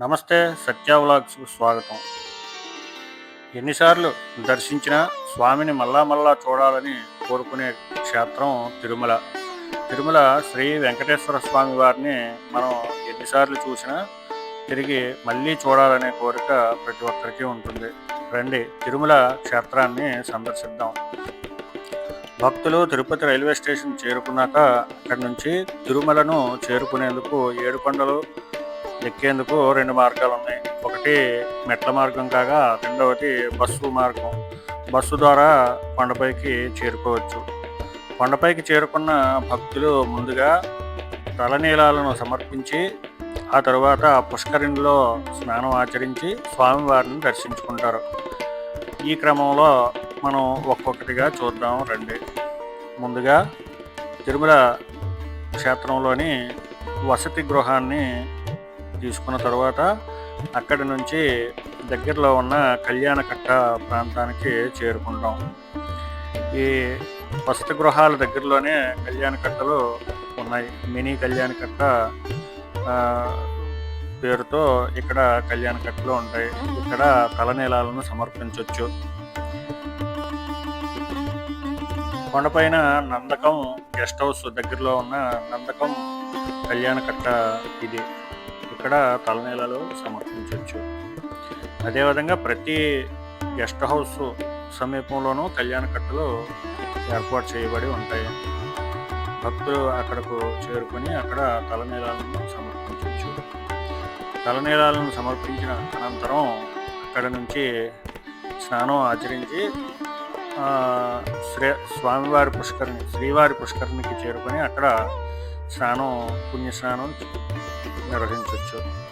నమస్తే సత్య వ్లాగ్స్కు స్వాగతం. ఎన్నిసార్లు దర్శించినా స్వామిని మళ్ళా మళ్ళా చూడాలని కోరుకునే క్షేత్రం తిరుమల. తిరుమల శ్రీ వెంకటేశ్వర స్వామి వారిని మనం ఎన్నిసార్లు చూసినా తిరిగి మళ్ళీ చూడాలనే కోరిక ప్రతి ఒక్కరికి ఉంటుంది. రండి తిరుమల క్షేత్రాన్ని సందర్శిద్దాం. భక్తులు తిరుపతి రైల్వే స్టేషన్ చేరుకున్నాక అక్కడి నుంచి తిరుమలను చేరుకునేందుకు ఏడుకొండలు ఎక్కేందుకు రెండు మార్గాలు ఉన్నాయి. ఒకటి మెట్ల మార్గం కాగా రెండవది బస్సు మార్గం. బస్సు ద్వారా కొండపైకి చేరుకోవచ్చు. కొండపైకి చేరుకున్న భక్తులు ముందుగా తలనీలాలను సమర్పించి ఆ తరువాత పుష్కరిణిలో స్నానం ఆచరించి స్వామివారిని దర్శించుకుంటారు. ఈ క్రమంలో మనం ఒక్కొక్కటిగా చూద్దాం రండి. ముందుగా తిరుమల క్షేత్రంలోని వసతి గృహాన్ని తీసుకున్న తర్వాత అక్కడి నుంచి దగ్గరలో ఉన్న కళ్యాణకట్ట ప్రాంతానికి చేరుకుంటాం. ఈ వసతి గృహాల దగ్గరలోనే కళ్యాణకట్టలు ఉన్నాయి. మినీ కళ్యాణకట్ట పేరుతో ఇక్కడ కళ్యాణకట్టలు ఉంటాయి. ఇక్కడ తలనీలాలను సమర్పించవచ్చు కొండపైన నందకం గెస్ట్ హౌస్ దగ్గరలో ఉన్న నందకం కళ్యాణకట్ట ఇది. ఇక్కడ తలనీలలో సమర్పించవచ్చు. అదేవిధంగా ప్రతి గెస్ట్ హౌస్ సమీపంలోనూ కళ్యాణకట్టలు ఏర్పాటు చేయబడి ఉంటాయి. భక్తులు అక్కడకు చేరుకొని అక్కడ తలనీలాలను సమర్పించవచ్చు. తలనీలాలను సమర్పించిన అనంతరం అక్కడ నుంచి స్నానం ఆచరించి శ్రీ స్వామివారి పుష్కరిణి శ్రీవారి పుష్కరిణికి చేరుకొని అక్కడ స్నానం పుణ్య స్నానం నిర్వహించవచ్చు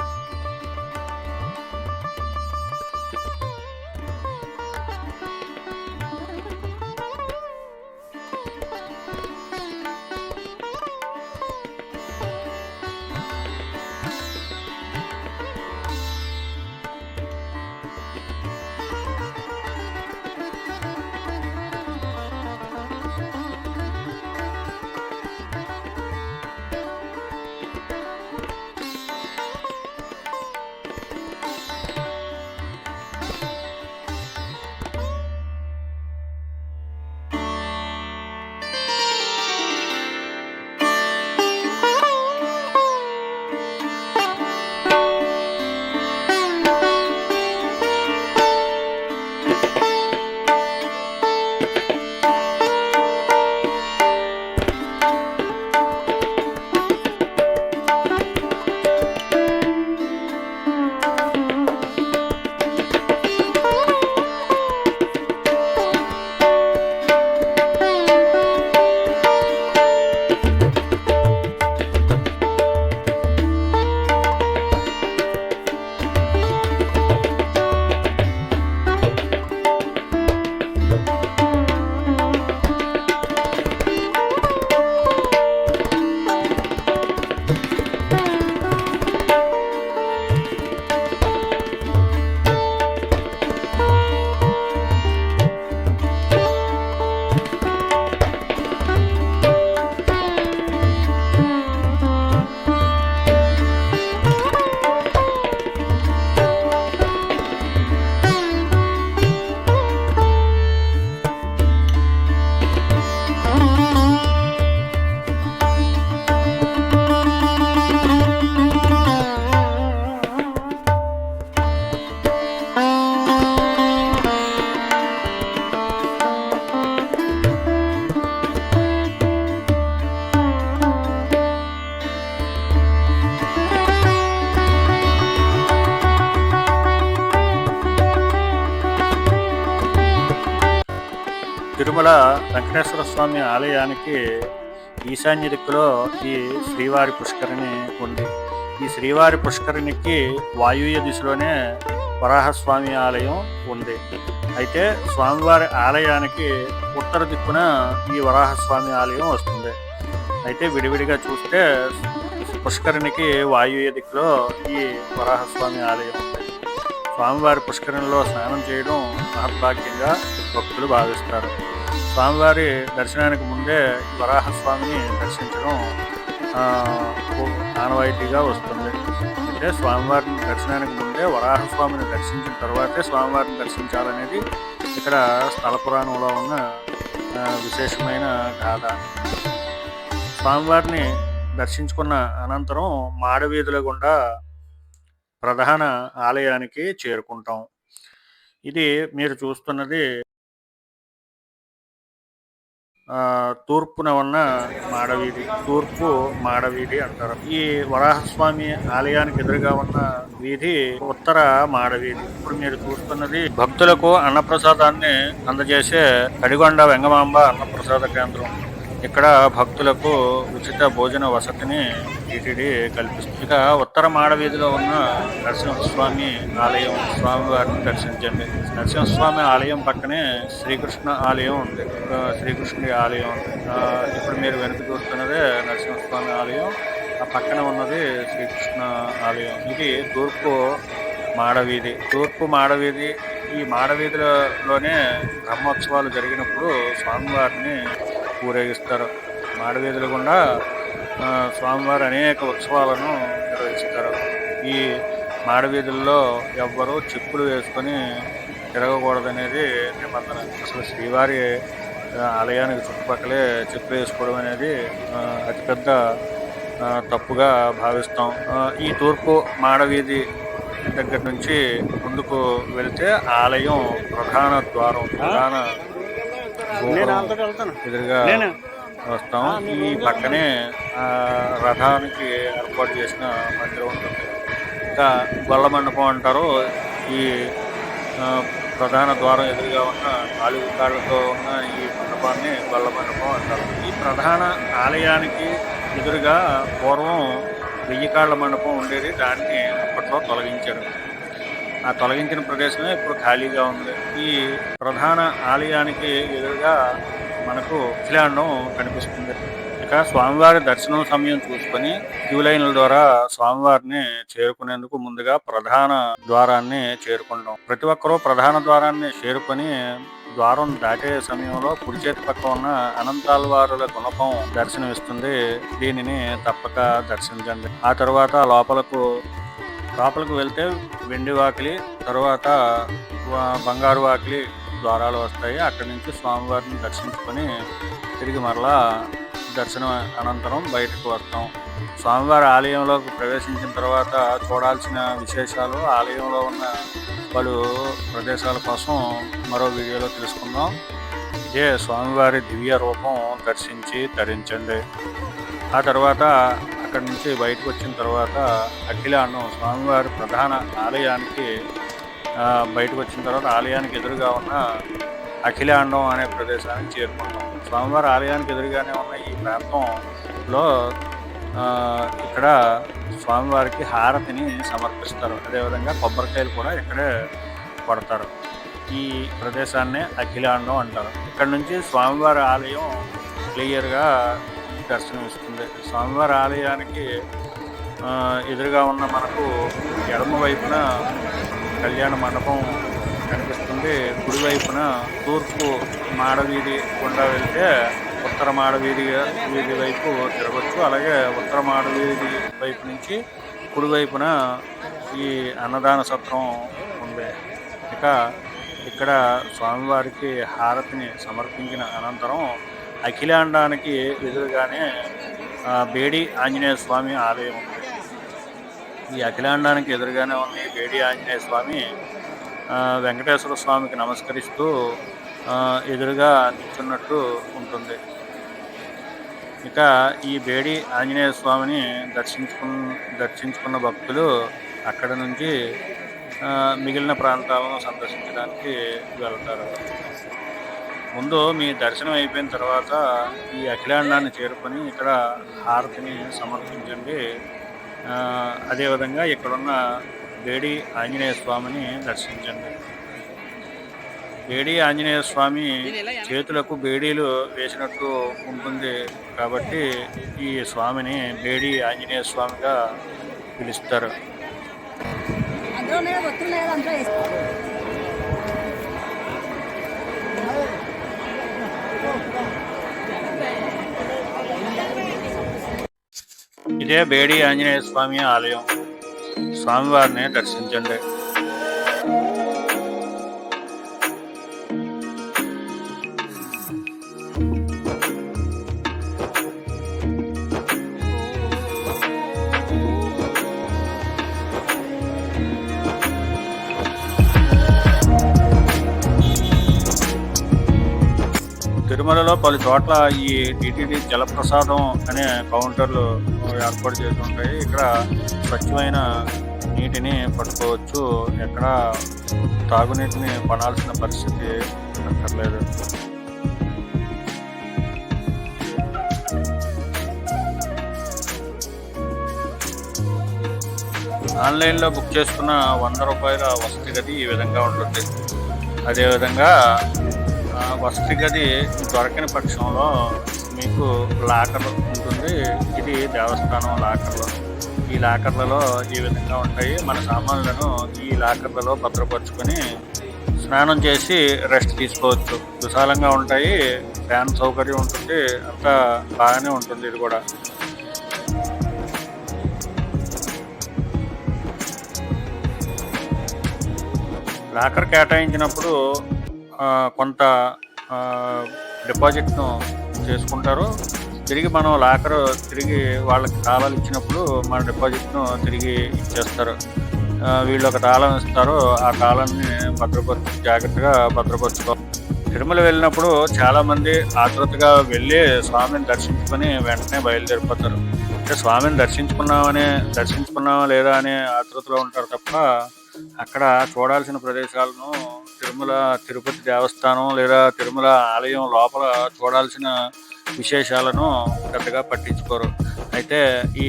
తిరుమల వెంకటేశ్వర స్వామి ఆలయానికి ఈశాన్య దిక్కులో ఈ శ్రీవారి పుష్కరిణి ఉంది. ఈ శ్రీవారి పుష్కరిణికి వాయువ్య దిశలోనే వరాహస్వామి ఆలయం ఉంది. అయితే స్వామివారి ఆలయానికి ఉత్తర దిక్కున ఈ వరాహస్వామి ఆలయం వస్తుంది. అయితే విడివిడిగా చూస్తే పుష్కరిణికి వాయువ్య దిక్కులో ఈ వరాహస్వామి ఆలయం ఉంది. స్వామివారి పుష్కరిణిలో స్నానం చేయడం మహద్భాగ్యంగా భక్తులు భావిస్తారు. స్వామివారి దర్శనానికి ముందే వరాహస్వామిని దర్శించడం ఆనవాయితీగా వస్తుంది. అంటే స్వామివారిని దర్శనానికి ముందే వరాహస్వామిని దర్శించిన తర్వాతే స్వామివారిని దర్శించాలనేది ఇక్కడ స్థల పురాణంలో ఉన్న విశేషమైన గాథ. స్వామివారిని దర్శించుకున్న అనంతరం మాడవీధుల గుండా ప్రధాన ఆలయానికి చేరుకుంటాం. ఇది మీరు చూస్తున్నది తూర్పున ఉన్న మాడవీధి. తూర్పు మాడవీధి అంటారు. ఈ వరాహస్వామి ఆలయానికి ఎదురుగా ఉన్న వీధి ఉత్తర మాడవీధి. ఇప్పుడు మీరు చూస్తున్నది భక్తులకు అన్నప్రసాదాన్ని అందజేసే కడిగొండ వెంగమాంబ అన్నప్రసాద కేంద్రం. ఇక్కడ భక్తులకు ఉచిత భోజన వసతిని టీటీడీ కల్పిస్తుంది. ఇక ఉత్తర మాడవీధిలో ఉన్న నరసింహస్వామి ఆలయం స్వామివారిని దర్శించండి నరసింహస్వామి ఆలయం పక్కనే శ్రీకృష్ణ ఆలయం ఉంది. శ్రీకృష్ణుడి ఆలయం ఉంది. ఇప్పుడు మీరు వెనుక చూస్తున్నదే నరసింహస్వామి ఆలయం. ఆ పక్కన ఉన్నది శ్రీకృష్ణ ఆలయం. ఇది తూర్పు మాడవీధి. తూర్పు మాడవీధి ఈ మాడవీధిలోనే బ్రహ్మోత్సవాలు జరిగినప్పుడు స్వామివారిని ఊరేగిస్తారు. మాడవీధుల గుండా స్వామివారు అనేక ఉత్సవాలను నిర్వహిస్తారు. ఈ మాడవీధుల్లో ఎవ్వరూ చెప్పులు వేసుకొని తిరగకూడదనేది నిబంధన. అసలు శ్రీవారి ఆలయానికి చుట్టుపక్కలే చెప్పులు వేసుకోవడం అనేది అతిపెద్ద తప్పుగా భావిస్తాం. ఈ తూర్పు మాడవీధి దగ్గర నుంచి ముందుకు వెళితే ఆలయం ప్రధాన ద్వారం ప్రధాన ఎదురుగా వస్తాం. ఈ పక్కనే రథానికి ఏర్పాటు చేసిన మందిరం ఉంటుంది. ఇంకా గొల్ల మండపం అంటారు. ఈ ప్రధాన ద్వారం ఎదురుగా ఉన్న నాలుగు కాళ్ళతో ఉన్న ఈ మండపాన్ని గొల్ల మండపం అంటారు. ఈ ప్రధాన ఆలయానికి ఎదురుగా పూర్వం వెయ్యి కాళ్ళ మండపం ఉండేది. దాన్ని అప్పట్లో తొలగించారు. ఆ తొలగించిన ప్రదేశమే ఇప్పుడు ఖాళీగా ఉంది. ఈ ప్రధాన ఆలయానికి ఎదురుగా మనకు శిలాండం కనిపిస్తుంది. ఇక స్వామివారి దర్శనం సమయం చూసుకొని క్యూ లైన్ల ద్వారా స్వామివారిని చేరుకునేందుకు ముందుగా ప్రధాన ద్వారాన్ని చేరుకుంటాం. ప్రతి ఒక్కరూ ప్రధాన ద్వారాన్ని చేరుకొని ద్వారం దాటే సమయంలో కుడి చేతి పక్క ఉన్న అనంతాల్వారుల గుణపం దర్శనమిస్తుంది. దీనిని తప్పక దర్శించండి. ఆ తర్వాత లోపలకు లోపలికి వెళ్తే వెండి వాకిలి తర్వాత బంగారు వాకిలి ద్వారాలు వస్తాయి. అక్కడి నుంచి స్వామివారిని దర్శించుకొని తిరిగి మరలా దర్శనం అనంతరం బయటకు వస్తాం. స్వామివారి ఆలయంలోకి ప్రవేశించిన తర్వాత చూడాల్సిన విశేషాలు ఆలయంలో ఉన్న పలు ప్రదేశాల కోసం మరో వీడియోలో తెలుసుకుందాం. ఇదే స్వామివారి దివ్య రూపం దర్శించి ధరించండి ఆ తర్వాత అక్కడి నుంచి బయటకు వచ్చిన తర్వాత అఖిలాండం స్వామివారి ప్రధాన ఆలయానికి బయటకు వచ్చిన తర్వాత ఆలయానికి ఎదురుగా ఉన్న అఖిలాండం అనే ప్రదేశానికి చేరుకుంటాం స్వామివారి ఆలయానికి ఎదురుగానే ఉన్న ఈ ప్రాంతంలో ఇక్కడ స్వామివారికి హారతిని సమర్పిస్తారు. అదేవిధంగా కొబ్బరికాయలు కూడా ఇక్కడే కొడతారు. ఈ ప్రదేశాన్నే అఖిలాండం అంటారు. ఇక్కడ నుంచి స్వామివారి ఆలయం క్లియర్గా దర్శనం ఇస్తుంది. స్వామివారి ఆలయానికి ఎదురుగా ఉన్న మనకు ఎడమ వైపున కళ్యాణ మండపం కనిపిస్తుంది. కుడి వైపున తూర్పు మాడవీధి గుండా వెళ్తే ఉత్తర మాడవీధి వీధి వైపు తిరగచ్చు. అలాగే ఉత్తర మాడవీధి వైపు నుంచి కుడి వైపున ఈ అన్నదాన సత్రం ఉంది. ఇక ఇక్కడ స్వామివారికి హారతిని సమర్పించిన అనంతరం అఖిలాండానికి ఎదురుగానే బేడి ఆంజనేయ స్వామి ఆలయం ఉంది. ఈ అఖిలాండానికి ఎదురుగానే ఉంది బేడి ఆంజనేయ స్వామి. వెంకటేశ్వర స్వామికి నమస్కరిస్తూ ఎదురుగా నిల్చున్నట్టు ఉంటుంది. ఇక ఈ బేడి ఆంజనేయ స్వామిని దర్శించుకున్న దర్శించుకున్న భక్తులు అక్కడ నుంచి మిగిలిన ప్రాంతాలను సందర్శించడానికి వెళ్తారు. ముందు మీ దర్శనం అయిపోయిన తర్వాత ఈ అఖిలాండాన్ని చేరుకొని ఇక్కడ హారతిని సమర్పించండి. అదేవిధంగా ఇక్కడున్న బేడి ఆంజనేయ స్వామిని దర్శించండి. బేడి ఆంజనేయ స్వామి చేతులకు బేడీలు వేసినట్టు ఉంటుంది కాబట్టి ఈ స్వామిని బేడి ఆంజనేయ స్వామిగా పిలుస్తారు. ఇదే బేడి ఆంజనేయ స్వామి ఆలయం. స్వామివారిని దర్శించండి. తిరుమలలో పలు చోట్ల ఈ టిటిడి జలప్రసాదం అనే కౌంటర్లు ఏర్పాటు చేసి ఉంటాయి. ఇక్కడ స్వచ్ఛమైన నీటిని పట్టుకోవచ్చు. ఎక్కడ తాగునీటిని పడాల్సిన పరిస్థితి అక్కర్లేదు ఆన్లైన్లో బుక్ చేసుకున్న వంద రూపాయల వసతి గది ఈ విధంగా ఉంటుంది. అదేవిధంగా వసతి గది దొరకని పక్షంలో మీకు లాకర్ ఉంటుంది. ఇది దేవస్థానం లాకర్లు. ఈ లాకర్లలో ఈ విధంగా ఉంటాయి. మన సామాన్లను ఈ లాకర్లలో భద్రపరుచుకొని స్నానం చేసి రెస్ట్ తీసుకోవచ్చు. విశాలంగా ఉంటాయి. ఫ్యాన్ సౌకర్యం ఉంటుంది. అంతా బాగానే ఉంటుంది ఇది కూడా. లాకర్ కేటాయించినప్పుడు కొంత డిపాజిట్ను చేసుకుంటారు. తిరిగి మనం లాకర్ తిరిగి వాళ్ళకి తాళాలు ఇచ్చినప్పుడు మన డిపాజిట్ను తిరిగి ఇచ్చేస్తారు. వీళ్ళు ఒక తాళం ఇస్తారు. ఆ తాళాన్ని భద్రపరచు జాగ్రత్తగా భద్రపరచుకో. తిరుమల వెళ్ళినప్పుడు చాలామంది ఆతృతగా వెళ్ళి స్వామిని దర్శించుకొని వెంటనే బయలుదేరిపోతారు. అంటే స్వామిని దర్శించుకున్నామని దర్శించుకున్నామా లేదా అనే ఆతృతలో ఉంటారు తప్ప అక్కడ చూడాల్సిన ప్రదేశాలను తిరుమల తిరుపతి దేవస్థానం లేదా తిరుమల ఆలయం లోపల చూడాల్సిన విశేషాలను పెద్దగా పట్టించుకోరు. అయితే ఈ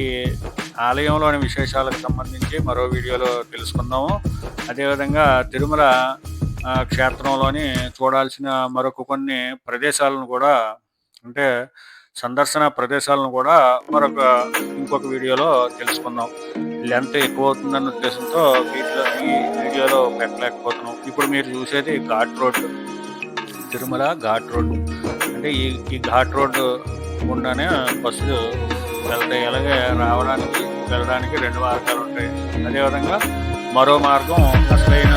ఆలయంలోని విశేషాలకు సంబంధించి మరో వీడియోలో తెలుసుకుందాము. అదేవిధంగా తిరుమల క్షేత్రంలోని చూడాల్సిన మరొక కొన్ని ప్రదేశాలను కూడా అంటే సందర్శన ప్రదేశాలను కూడా మరొక ఇంకొక వీడియోలో తెలుసుకుందాం. లెంత్ ఎక్కువ అవుతుందన్న ఉద్దేశంతో వీటిలో ఈ వీడియోలో పెట్టలేకపోతున్నాం. ఇప్పుడు మీరు చూసేది ఘాట్ రోడ్ తిరుమల ఘాట్ రోడ్. అంటే ఈ ఈ ఘాట్ రోడ్డు గుండానే బస్సులు వెళ్తాయి అలాగే రావడానికి వెళ్ళడానికి రెండు మార్గాలు ఉంటాయి. అదేవిధంగా మరో మార్గం అసలైన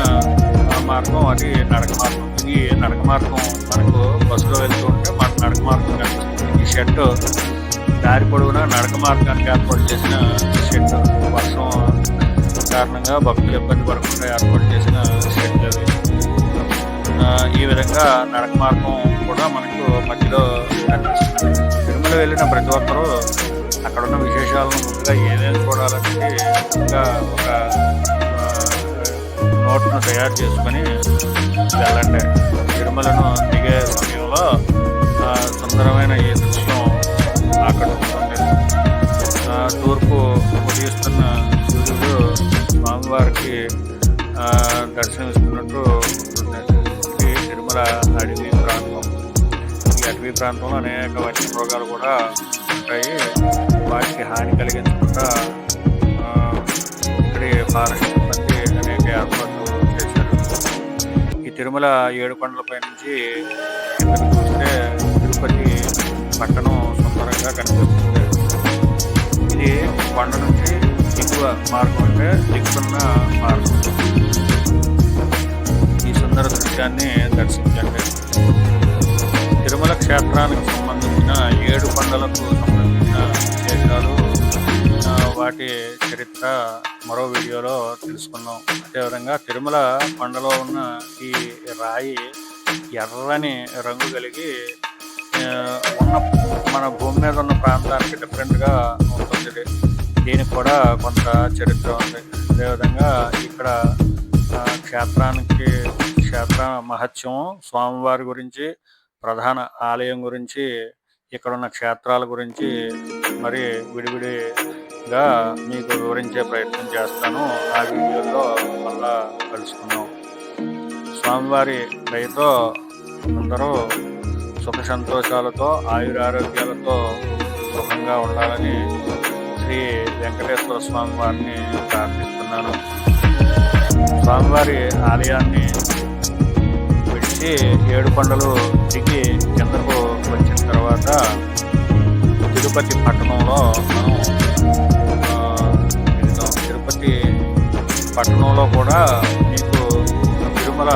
ఆ, మార్గం అది నడక మార్గం. ఈ నడక మార్గం మనకు బస్సులో వెళ్తూ ఉంటే మనకు నడక మార్గం కనిపిస్తుంది. ఈ షెడ్ దారి పొడవునా నడక మార్గానికి ఏర్పాటు చేసిన షెడ్ వర్షం కారణంగా భక్తులు ఇబ్బంది పడకుండా ఏర్పాటు చేసిన షెడ్ అవి. ఈ విధంగా నడక మార్గం కూడా మనకు మధ్యలో కనిపిస్తుంది. తిరుమల వెళ్ళిన ప్రతి ఒక్కరూ అక్కడ ఉన్న విశేషాలను ముందుగా ఏమేమి చూడాలనేది ముందుగా ఒక నోట్ను తయారు చేసుకొని వెళ్ళండి. తిరుమలను దిగే సమయంలో సుందరమైన ఈ అక్కడ తూర్పు ఉదయిస్తున్న సూర్యుడు స్వామివారికి దర్శనమిస్తున్నట్టు ఇది తిరుమల అడవి ప్రాంతం. ఈ అడవి ప్రాంతంలో అనేక వన్య మృగాలు కూడా ఉంటాయి. వాటికి హాని కలిగించకుండా ఇక్కడి ఫారెస్ట్ సిబ్బంది అనేక ఏర్పాట్లు చేశారు. ఈ తిరుమల ఏడు కొండలపై నుంచి కిందకి చూస్తే తిరుపతి పట్టణం సుందరంగా కనిపిస్తుంది. ఇది కొండ నుంచి దిగువ మార్గం అంటే దిగుతున్న మార్గం. ఈ సుందర దృశ్యాన్ని దర్శించండి. తిరుమల క్షేత్రానికి సంబంధించిన ఏడు కొండలకు సంబంధించిన విశేషాలు వాటి చరిత్ర మరో వీడియోలో తెలుసుకుందాం. అదేవిధంగా తిరుమల కొండలో ఉన్న ఈ రాయి ఎర్రని రంగు కలిగి ఉన్న మన భూమి మీద ఉన్న ప్రాంతానికి డిఫరెంట్గా ఉంటుంది ఇది. దీనికి కూడా కొంత చరిత్ర ఉంది. అదేవిధంగా ఇక్కడ క్షేత్రానికి క్షేత్ర మహత్యం స్వామివారి గురించి ప్రధాన ఆలయం గురించి ఇక్కడ ఉన్న క్షేత్రాల గురించి మరి విడివిడిగా మీకు వివరించే ప్రయత్నం చేస్తాను. ఆ వీడియోలో మళ్ళా కలుసుకుందాం. స్వామివారి దయతో అందరూ సుఖ సంతోషాలతో ఆయురారోగ్యాలతో సుఖంగా ఉండాలని శ్రీ వెంకటేశ్వర స్వామి వారిని ప్రార్థిస్తున్నాను. స్వామివారి ఆలయాన్ని విడిచి ఏడు కొండలు దిగి కిందకు వచ్చిన తర్వాత తిరుపతి పట్టణంలో మనం తిరుపతి పట్టణంలో కూడా మీకు తిరుమల